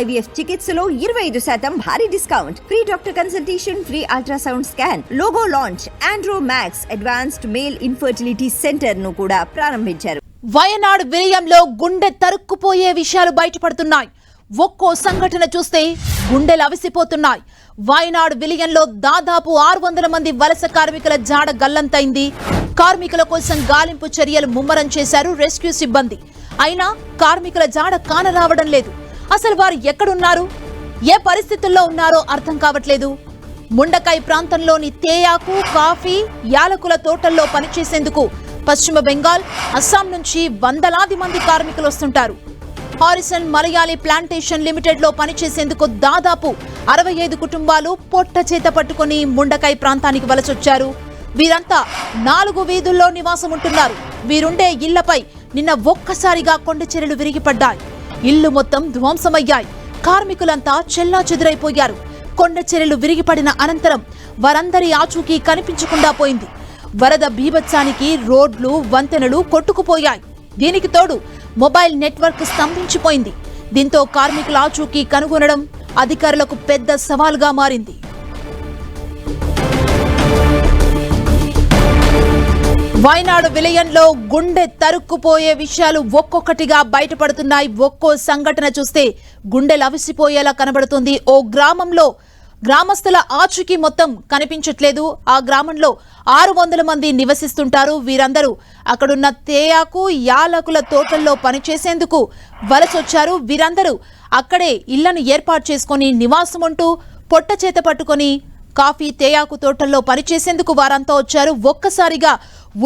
IVF చికిత్సలో ఇరవై ఐదు శాతం భారీ discount. Free doctor consultation free ultrasound scan. Logo launch Andro Max advanced male infertility సెంటర్ను కూడా ప్రారంభించారు. వయనాడ్ విలయంలో గుండె తరుక్కుపోయే విషయాలు బయటపడుతున్నాయి. ఒక్కో సంఘటన చూస్తే గుండెలు అవిసిపోతున్నాయి. వయనాడ్ విలయంలో దాదాపు ఆరు వందల మంది వలస కార్మికుల జాడ గల్లంతైంది. కార్మికుల కోసం గాలింపు చర్యలు ముమ్మరం చేశారు రెస్క్యూ సిబ్బంది. అయినా కార్మికుల జాడ కానరావడం లేదు. అసలు వారు ఎక్కడున్నారు? ఏ పరిస్థితుల్లో ఉన్నారో అర్థం కావట్లేదు. ముండకాయ్ ప్రాంతంలోని తేయాకు కాఫీ యాలకుల తోటల్లో పనిచేసేందుకు పశ్చిమ బెంగాల్ అస్సాం నుంచి వందలాది మంది కార్మికులు వస్తుంటారు. హారిసన్ మలయాళీ ప్లాంటేషన్ లిమిటెడ్లో పనిచేసేందుకు దాదాపు అరవై ఐదు కుటుంబాలు పొట్ట చేత పట్టుకుని ముండకాయ్ ప్రాంతానికి వలసొచ్చారు. వీరంతా నాలుగు వీధుల్లో నివాసం ఉంటున్నారు వీరుండే ఇళ్ళపై నిన్న ఒక్కసారిగా కొండ చెరులు విరిగిపడ్డాయి. ఇల్లు మొత్తం ధ్వంసమయ్యాయి. కార్మికులంతా చెల్లా చెదురైపోయారు. కొండ చెరలు విరిగిపడిన అనంతరం వారందరి ఆచూకీ కనిపించకుండా పోయింది. వరద బీభత్సానికి రోడ్లు వంతెనలు కొట్టుకుపోయాయి. దీనికి తోడు మొబైల్ నెట్వర్క్ స్తంభించిపోయింది. దీంతో కార్మికుల ఆచూకీ కనుగొనడం అధికారులకు పెద్ద సవాల్గా మారింది. వైనాడు విలయంలో గుండె తరుక్కుపోయే విషయాలు ఒక్కొక్కటిగా బయటపడుతున్నాయి. ఒక్కో సంఘటన చూస్తే గుండెలు అవిసిపోయేలా కనబడుతుంది. ఓ గ్రామంలో గ్రామస్తుల ఆచూకీ మొత్తం కనిపించట్లేదు. ఆ గ్రామంలో ఆరు వందల మంది నివసిస్తుంటారు. వీరందరూ అక్కడున్న తేయాకు యాలకుల తోటల్లో పనిచేసేందుకు వలసొచ్చారు. వీరందరూ అక్కడే ఇళ్ళను ఏర్పాటు చేసుకొని నివాసం ఉంటూ పొట్ట చేత పట్టుకొని కాఫీ తేయాకు తోటల్లో పనిచేసేందుకు వారంతా వచ్చారు. ఒక్కసారిగా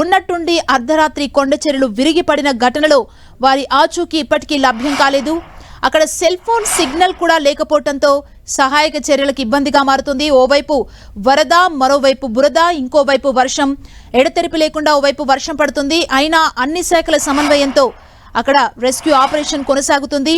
ఉన్నట్టుండి అర్ధరాత్రి కొండచెరులు విరిగిపడిన ఘటనలో వారి ఆచూకీ ఇప్పటికీ లభ్యం కాలేదు. అక్కడ సెల్ ఫోన్ సిగ్నల్ కూడా లేకపోవడంతో సహాయక చర్యలకు ఇబ్బందిగా మారుతుంది. ఓవైపు వరద మరోవైపు బురద ఇంకోవైపు వర్షం. ఎడతెరిపి లేకుండా ఓవైపు వర్షం పడుతుంది. అయినా అన్ని శాఖల సమన్వయంతో అక్కడ రెస్క్యూ ఆపరేషన్ కొనసాగుతుంది.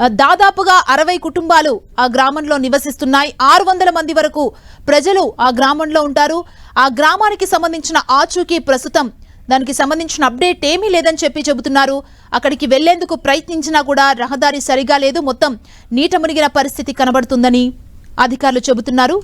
దాదాపుగా అరవై కుటుంబాలు ఆ గ్రామంలో నివసిస్తున్నాయి. ఆరు వందల మంది వరకు ప్రజలు ఆ గ్రామంలో ఉంటారు. ఆ గ్రామానికి సంబంధించిన ఆచూకీ ప్రస్తుతం దానికి సంబంధించిన అప్డేట్ ఏమీ లేదని చెప్పి చెబుతున్నారు. అక్కడికి వెళ్ళేందుకు ప్రయత్నించినా కూడా రహదారి సరిగా లేదు. మొత్తం నీట మునిగిన పరిస్థితి కనబడుతుందని అధికారులు చెబుతున్నారు.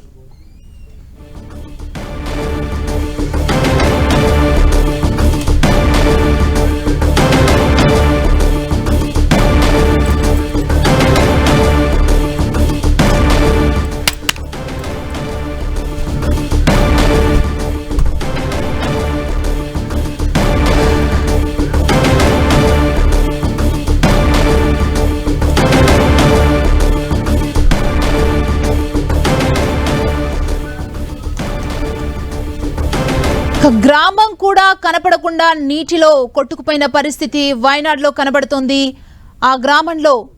గ్రామం కూడా కనపడకుండా నీటిలో కొట్టుకుపోయిన పరిస్థితి వయనాడులో కనబడుతోంది. ఆ గ్రామంలో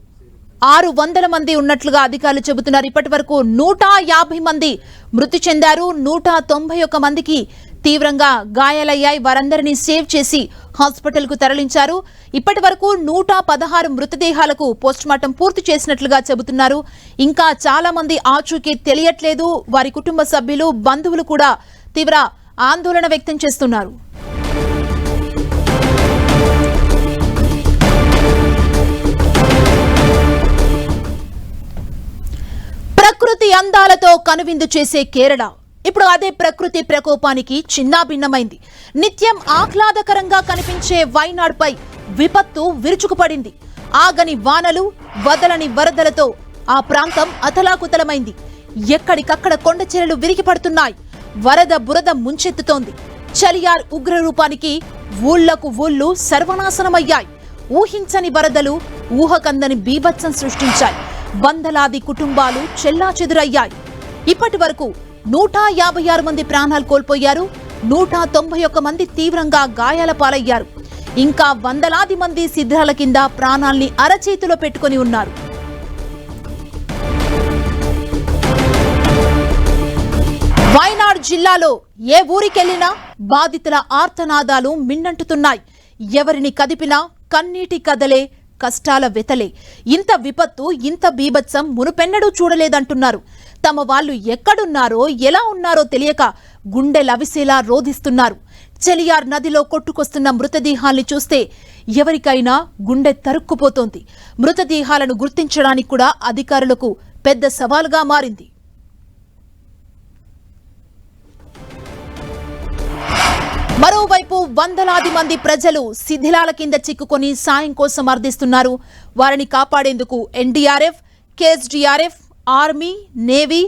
ఆరు వందల మంది ఉన్నట్లుగా అధికారులు చెబుతున్నారు. ఇప్పటి వరకు నూట యాభై మంది మృతి చెందారు. నూట తొంభై ఒక్క మందికి తీవ్రంగా గాయాలయ్యాయి. వారందరినీ సేవ్ చేసి హాస్పిటల్కు తరలించారు. ఇప్పటి వరకు నూట పదహారు మృతదేహాలకు పోస్టుమార్టం పూర్తి చేసినట్లుగా చెబుతున్నారు. ఇంకా చాలా మంది ఆచూకీ తెలియట్లేదు. వారి కుటుంబ సభ్యులు బంధువులు కూడా తీవ్ర ఆందోళన వ్యక్తం చేస్తున్నారు. ప్రకృతి అందాలతో కనువిందు చేసే కేరళ. ఇప్పుడు అదే ప్రకృతి ప్రకోపానికి చిన్నాభిన్నమైంది. నిత్యం ఆహ్లాదకరంగా కనిపించే వైనాడ్పై విపత్తు విరుచుకుపడింది. ఆగని వానలు వదలని వరదలతో ఆ ప్రాంతం అతలాకుతలమైంది. ఎక్కడికక్కడ కొండ చెరలు విరిగి పడుతున్నాయి. వరద బురద ముంచెత్తుతోంది. చలియార్ ఉగ్ర రూపానికి ఊళ్ళకు ఊళ్ళు సర్వనాశనమయ్యాయి. ఊహించని వరదలు ఊహకందని బీభత్సం సృష్టించాయి. వందలాది కుటుంబాలు చెల్లాచెదురయ్యాయి. ఇప్పటి వరకు నూట యాభై ఆరు మంది ప్రాణాలు కోల్పోయారు. నూట తొంభై ఒక్క మంది తీవ్రంగా గాయాల పాలయ్యారు. ఇంకా వందలాది మంది శిథిరాల కింద ప్రాణాల్ని అరచేతిలో పెట్టుకొని ఉన్నారు. వైనాడ్ జిల్లాలో ఏ ఊరికెళ్ళినా బాధితుల ఆర్తనాదాలు మిన్నంటుతున్నాయి. ఎవరిని కదిపినా కన్నీటి కదలే కష్టాల వెతలే. ఇంత విపత్తు ఇంత బీభత్సం మునుపెన్నడూ చూడలేదంటున్నారు. తమ వాళ్ళు ఎక్కడున్నారో ఎలా ఉన్నారో తెలియక గుండె లవిసేలా రోధిస్తున్నారు. చెలియార్ నదిలో కొట్టుకొస్తున్న మృతదేహాల్ని చూస్తే ఎవరికైనా గుండె తరుక్కుపోతోంది. మృతదేహాలను గుర్తించడానికి కూడా అధికారులకు పెద్ద సవాలుగా మారింది. మరోవైపు వందలాది మంది ప్రజలు శిథిలాల కింద చిక్కుకొని సాయం కోసం అర్థిస్తున్నారు. వారిని కాపాడేందుకు NDRF KSDRF army navy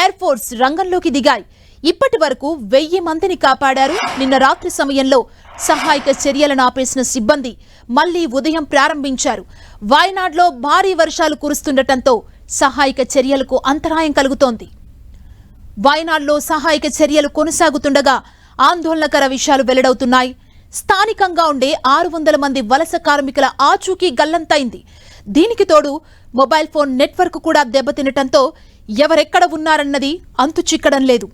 air force రంగంలోకి దిగాయి. ఇప్పటి వరకు వెయ్యి మందిని కాపాడారు. నిన్న రాత్రి సమయంలో సహాయక చర్యలను ఆపేసిన సిబ్బంది మళ్ళీ ఉదయం ప్రారంభించారు. వాయనాడ్లో భారీ వర్షాలు కురుస్తుండటంతో సహాయక చర్యలకు అంతరాయం కలుగుతోంది. వాయనాడ్లో సహాయక చర్యలు కొనసాగుతుండగా ఆందోళనకర విషయాలు వెల్లడవుతున్నాయి. స్థానికంగా ఉండే ఆరు వందల మంది వలస కార్మికుల ఆచూకీ గల్లంతైంది. దీనికి తోడు మొబైల్ ఫోన్ నెట్వర్క్ కూడా దెబ్బతినటంతో ఎవరెక్కడ ఉన్నారన్నది అంతు చిక్కడం లేదు.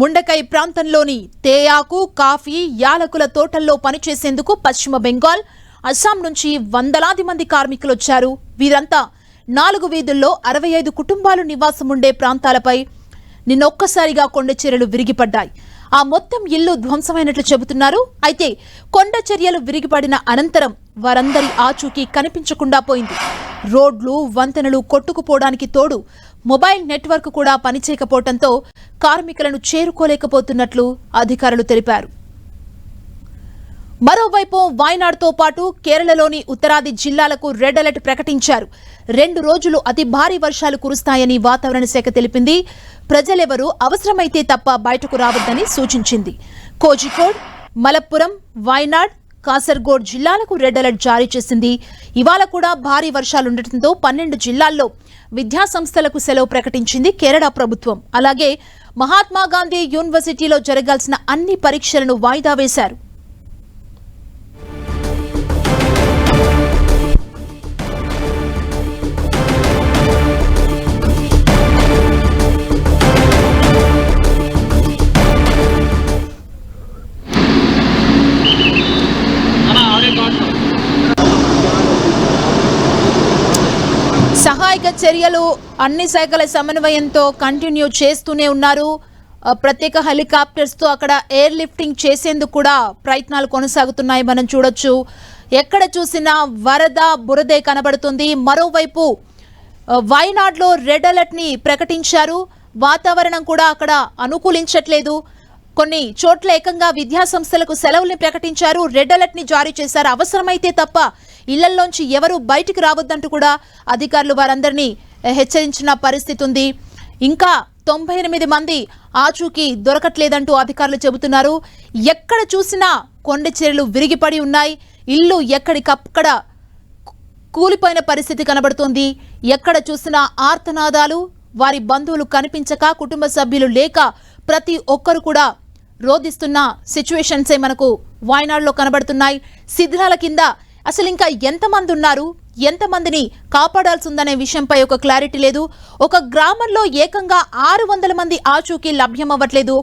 ముండకై ప్రాంతంలోని తేయాకు కాఫీ యాలకుల తోటల్లో పనిచేసేందుకు పశ్చిమ బెంగాల్ అస్సాం నుంచి వందలాది మంది కార్మికులు వచ్చారు వీరంతా నాలుగు వీధుల్లో అరవై ఐదు కుటుంబాలు నివాసం ఉండే ప్రాంతాలపై నిన్నొక్కసారిగా కొండ చర్యలు విరిగిపడ్డాయి. ఆ మొత్తం ఇల్లు ధ్వంసమైనట్లు చెబుతున్నారు. అయితే కొండ చర్యలు విరిగిపడిన అనంతరం వారందరి ఆచూకీ కనిపించకుండా పోయింది. రోడ్లు వంతెనలు కొట్టుకుపోవడానికి తోడు మొబైల్ నెట్వర్క్ కూడా పనిచేయకపోవడంతో కార్మికులను చేరుకోలేకపోతున్నట్లు అధికారులు తెలిపారు. మరోవైపు వాయనాడ్తో పాటు కేరళలోని ఉత్తరాది జిల్లాలకు రెడ్ అలర్ట్ ప్రకటించారు. రెండు రోజులు అతి భారీ వర్షాలు కురుస్తాయని వాతావరణ శాఖ తెలిపింది. ప్రజలెవరూ అవసరమైతే తప్ప బయటకు రావద్దని సూచించింది. కోజికోడ్ మలప్పురం వాయనాడ్ కాసర్గోడ్ జిల్లాలకు రెడ్ అలర్ట్ జారీ చేసింది. ఇవాళ కూడా భారీ వర్షాలుండటంతో పన్నెండు జిల్లాల్లో విద్యాసంస్థలకు సెలవు ప్రకటించింది కేరళ ప్రభుత్వం. అలాగే మహాత్మాగాంధీ యూనివర్సిటీలో జరగాల్సిన అన్ని పరీక్షలను వాయిదా వేశారు. ప్రత్యేక చర్యలు అన్ని శాఖల సమన్వయంతో కంటిన్యూ చేస్తూనే ఉన్నారు. ప్రత్యేక హెలికాప్టర్స్తో అక్కడ ఎయిర్ లిఫ్టింగ్ చేసేందుకు కూడా ప్రయత్నాలు కొనసాగుతున్నాయి. మనం చూడొచ్చు ఎక్కడ చూసినా వరద బురదే కనబడుతుంది. మరోవైపు వైనాడ్లో రెడ్ అలర్ట్ని ప్రకటించారు. వాతావరణం కూడా అక్కడ అనుకూలించట్లేదు. కొన్ని చోట్ల ఏకంగా విద్యా సంస్థలకు సెలవుల్ని ప్రకటించారు. రెడ్ అలర్ట్ని జారీ చేశారు. అవసరమైతే తప్ప ఇళ్ళల్లోంచి ఎవరు బయటికి రావద్దంటూ కూడా అధికారులు వారందరినీ హెచ్చరించిన పరిస్థితి ఉంది. ఇంకా తొంభై ఎనిమిది మంది ఆచూకీ దొరకట్లేదంటూ అధికారులు చెబుతున్నారు. ఎక్కడ చూసినా కొండ చీరలు విరిగిపడి ఉన్నాయి. ఇల్లు ఎక్కడికక్కడ కూలిపోయిన పరిస్థితి కనబడుతోంది. ఎక్కడ చూసినా ఆర్తనాదాలు వారి బంధువులు కనిపించక కుటుంబ సభ్యులు లేక ప్రతి ఒక్కరు కూడా రోధిస్తున్న సిచ్యువేషన్సే మనకు వాయనాడులో కనబడుతున్నాయి. శిథిలాల కింద అసలు ఇంకా ఎంతమంది ఉన్నారు ఎంతమందిని కాపాడాల్సి ఉందనే విషయంపై ఒక క్లారిటీ లేదు. ఒక గ్రామంలో ఏకంగా ఆరు వందల మంది ఆచూకీ లభ్యం అవ్వట్లేదు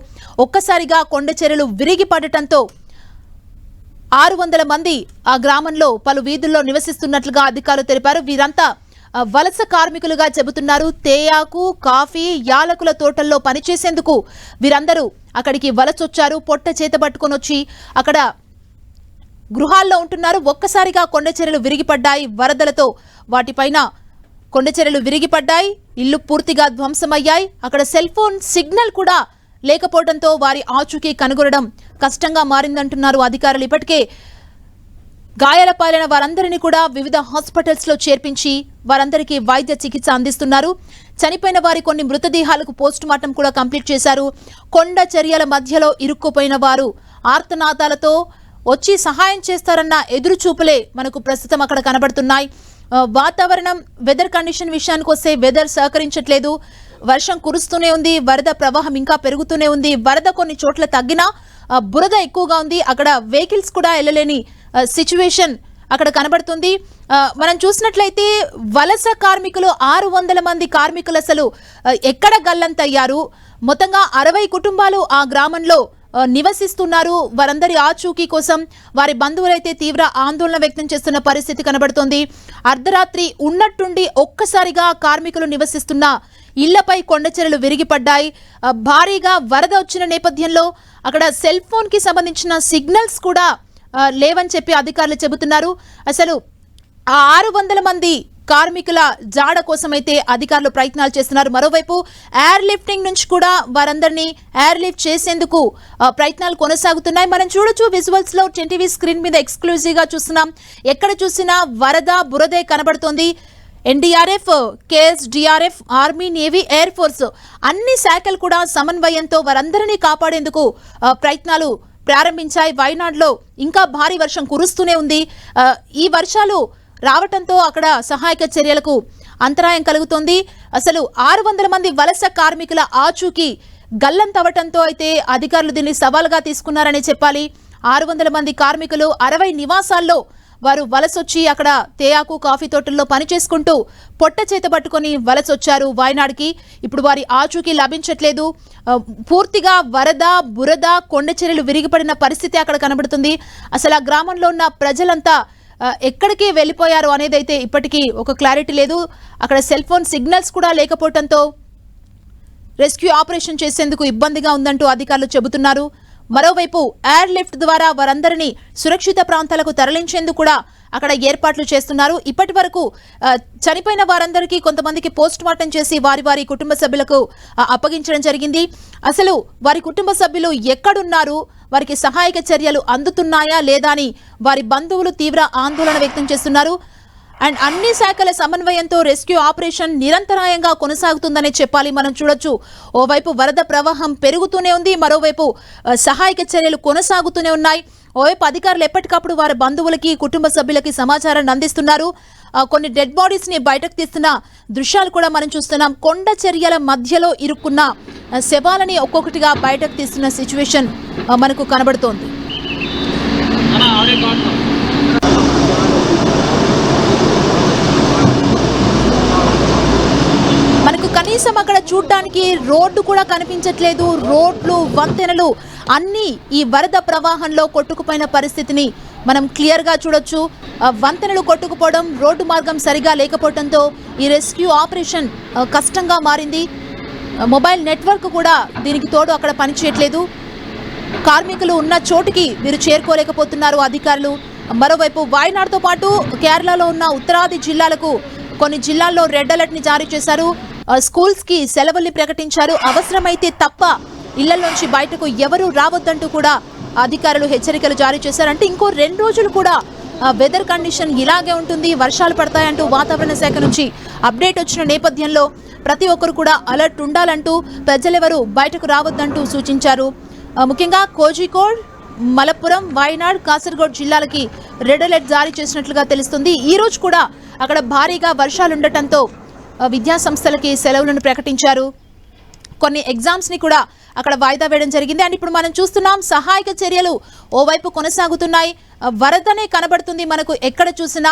ఒక్కసారిగా కొండ చర్యలు విరిగి పడటంతో ఆరు వందల మంది ఆ గ్రామంలో పలు వీధుల్లో నివసిస్తున్నట్లుగా అధికారులు తెలిపారు. వీరంతా వలస కార్మికులుగా చెబుతున్నారు. తేయాకు కాఫీ యాలకుల తోటల్లో పనిచేసేందుకు వీరందరూ అక్కడికి వలసొచ్చారు. పొట్ట చేత పట్టుకొని వచ్చి అక్కడ గృహాల్లో ఉంటున్నారు. ఒక్కసారిగా కొండచర్యలు విరిగిపడ్డాయి. వరదలతో వాటిపైన కొండచర్యలు విరిగిపడ్డాయి. ఇల్లు పూర్తిగా ధ్వంసమయ్యాయి. అక్కడ సెల్ ఫోన్ సిగ్నల్ కూడా లేకపోవడంతో వారి ఆచూకీ కనుగొనడం కష్టంగా మారిందంటున్నారు అధికారులు. ఇప్పటికే గాయాల పాలైన వారందరినీ కూడా వివిధ హాస్పిటల్స్లో చేర్పించి వారందరికీ వైద్య చికిత్స అందిస్తున్నారు. చనిపోయిన వారి కొన్ని మృతదేహాలకు పోస్టుమార్టం కూడా కంప్లీట్ చేశారు. కొండ చర్యల మధ్యలో ఇరుక్కుపోయిన వారు ఆర్తనాదాలతో వచ్చి సహాయం చేస్తారన్న ఎదురు చూపులే మనకు ప్రస్తుతం అక్కడ కనబడుతున్నాయి. వాతావరణం వెదర్ కండిషన్ విషయానికి వస్తే వెదర్ సహకరించట్లేదు. వర్షం కురుస్తూనే ఉంది వరద ప్రవాహం ఇంకా పెరుగుతూనే ఉంది. వరద కొన్ని చోట్ల తగ్గినా బురద ఎక్కువగా ఉంది. అక్కడ వెహికల్స్ కూడా వెళ్ళలేని సిచ్యువేషన్ అక్కడ కనబడుతుంది. మనం చూసినట్లయితే వలస కార్మికులు ఆరు వందల మంది కార్మికులు అసలు ఎక్కడ గల్లంతయ్యారు? మొత్తంగా అరవై కుటుంబాలు ఆ గ్రామంలో నివసిస్తున్నారు వారందరి ఆచూకీ కోసం వారి బంధువులైతే తీవ్ర ఆందోళన వ్యక్తం చేస్తున్న పరిస్థితి కనబడుతోంది. అర్ధరాత్రి ఉన్నట్టుండి ఒక్కసారిగా కార్మికులు నివసిస్తున్న ఇళ్ళపై కొండచెరలు విరిగిపడ్డాయి. భారీగా వరద వచ్చిన నేపథ్యంలో అక్కడ సెల్ ఫోన్కి సంబంధించిన సిగ్నల్స్ కూడా లేవని చెప్పి అధికారులు చెబుతున్నారు. అసలు ఆ ఆరు వందల మంది కార్మికుల జాడ కోసమైతే అధికారులు ప్రయత్నాలు చేస్తున్నారు. మరోవైపు ఎయిర్ లిఫ్టింగ్ నుంచి కూడా వారందరినీ ఎయిర్ లిఫ్ట్ చేసేందుకు ప్రయత్నాలు కొనసాగుతున్నాయి. మనం చూడొచ్చు విజువల్స్లో టీవీ స్క్రీన్ మీద ఎక్స్క్లూజివ్గా చూస్తున్నాం. ఎక్కడ చూసినా వరద బురదే కనబడుతోంది. NDRF KS DRF army navy air force అన్ని శాఖలు కూడా సమన్వయంతో వారందరినీ కాపాడేందుకు ప్రయత్నాలు ప్రారంభించాయి. వైనాడ్లో ఇంకా భారీ వర్షం కురుస్తూనే ఉంది. ఈ వర్షాలు రావటంతో అక్కడ సహాయక చర్యలకు అంతరాయం కలుగుతోంది. అసలు ఆరు వందల మంది వలస కార్మికుల ఆచూకీ గల్లంతవటంతో అయితే అధికారులు దీన్ని సవాల్గా తీసుకున్నారని చెప్పాలి. ఆరు వందల మంది కార్మికులు అరవై నివాసాల్లో వారు వలసొచ్చి అక్కడ తేయాకు కాఫీ తోటల్లో పనిచేసుకుంటూ పొట్ట చేత పట్టుకొని వలసొచ్చారు వాయనాడ్కి. ఇప్పుడు వారి ఆచూకీ లభించట్లేదు. పూర్తిగా వరద బురద కొండచెరలు విరిగిపడిన పరిస్థితి అక్కడ కనబడుతుంది. అసలు ఆ గ్రామంలో ఉన్న ప్రజలంతా ఎక్కడికి వెళ్ళిపోయారు అనేది అయితే ఇప్పటికీ ఒక క్లారిటీ లేదు. అక్కడ సెల్ ఫోన్ సిగ్నల్స్ కూడా లేకపోవడంతో రెస్క్యూ ఆపరేషన్ చేసేందుకు ఇబ్బందిగా ఉందంటూ అధికారులు చెబుతున్నారు. మరోవైపు ఎయిర్ లిఫ్ట్ ద్వారా వారందరినీ సురక్షిత ప్రాంతాలకు తరలించేందుకు కూడా అక్కడ ఏర్పాట్లు చేస్తున్నారు. ఇప్పటి వరకు చనిపోయిన వారందరికీ కొంతమందికి పోస్ట్ మార్టం చేసి వారి వారి కుటుంబ సభ్యులకు అప్పగించడం జరిగింది. అసలు వారి కుటుంబ సభ్యులు ఎక్కడున్నారు? వారికి సహాయక చర్యలు అందుతున్నాయా లేదా అని వారి బంధువులు తీవ్ర ఆందోళన వ్యక్తం చేస్తున్నారు. అండ్ అన్ని శాఖల సమన్వయంతో రెస్క్యూ ఆపరేషన్ నిరంతరాయంగా కొనసాగుతుందనే చెప్పాలి మనం చూడొచ్చు. ఓవైపు వరద ప్రవాహం పెరుగుతూనే ఉంది. మరోవైపు సహాయక చర్యలు కొనసాగుతూనే ఉన్నాయి. ఓవైపు అధికారులు ఎప్పటికప్పుడు వారి బంధువులకి కుటుంబ సభ్యులకి సమాచారాన్ని అందిస్తున్నారు. కొన్ని డెడ్ బాడీస్ని బయటకు తీస్తున్న దృశ్యాలు కూడా మనం చూస్తున్నాం. కొండ చర్యల మధ్యలో ఇరుక్కున్న శవాలని ఒక్కొక్కటిగా బయటకు తీస్తున్న సిచ్యువేషన్ మనకు కనబడుతోంది అలా ఆడే కాదు మనకు కనీసం అక్కడ చూడ్డానికి రోడ్డు కూడా కనిపించట్లేదు. రోడ్లు వంతెనలు అన్నీ ఈ వరద ప్రవాహంలో కొట్టుకుపోయిన పరిస్థితిని మనం క్లియర్గా చూడొచ్చు. వంతెనలు కొట్టుకుపోవడం రోడ్డు మార్గం సరిగా లేకపోవడంతో ఈ రెస్క్యూ ఆపరేషన్ కష్టంగా మారింది. మొబైల్ నెట్వర్క్ కూడా దీనికి తోడు అక్కడ పనిచేయట్లేదు. కార్మికులు ఉన్న చోటుకి వీరు చేరుకోలేకపోతున్నారు అధికారులు. మరోవైపు వాయనాడుతో పాటు కేరళలో ఉన్న ఉత్తరాది జిల్లాలకు కొన్ని జిల్లాల్లో రెడ్ అలర్ట్ని జారీ చేశారు. స్కూల్స్కి సెలవుల్ని ప్రకటించారు. అవసరమైతే తప్ప ఇళ్ళలోంచి బయటకు ఎవరూ రావద్దంటూ కూడా అధికారులు హెచ్చరికలు జారీ చేశారు అంటే ఇంకో రెండు రోజులు కూడా వెదర్ కండిషన్ ఇలాగే ఉంటుంది వర్షాలు పడతాయంటూ వాతావరణ శాఖ నుంచి అప్డేట్ వచ్చిన నేపథ్యంలో ప్రతి ఒక్కరు కూడా అలర్ట్ ఉండాలంటూ ప్రజలెవరూ బయటకు రావద్దంటూ సూచించారు. ముఖ్యంగా కోజికోడ్ మలప్పురం వాయనాడ్ కాసర్గోడ్ జిల్లాలకి రెడ్ అలర్ట్ జారీ చేసినట్లుగా తెలుస్తుంది. ఈ రోజు కూడా అక్కడ భారీగా వర్షాలుండటంతో విద్యాసంస్థలకి విద్యా సంస్థలకి సెలవులను ప్రకటించారు. కొన్ని ఎగ్జామ్స్ని కూడా అక్కడ వాయిదా వేయడం జరిగింది. అండ్ ఇప్పుడు మనం చూస్తున్నాం సహాయక చర్యలు ఓవైపు కొనసాగుతున్నాయి. వరదనే కనబడుతుంది మనకు ఎక్కడ చూసినా.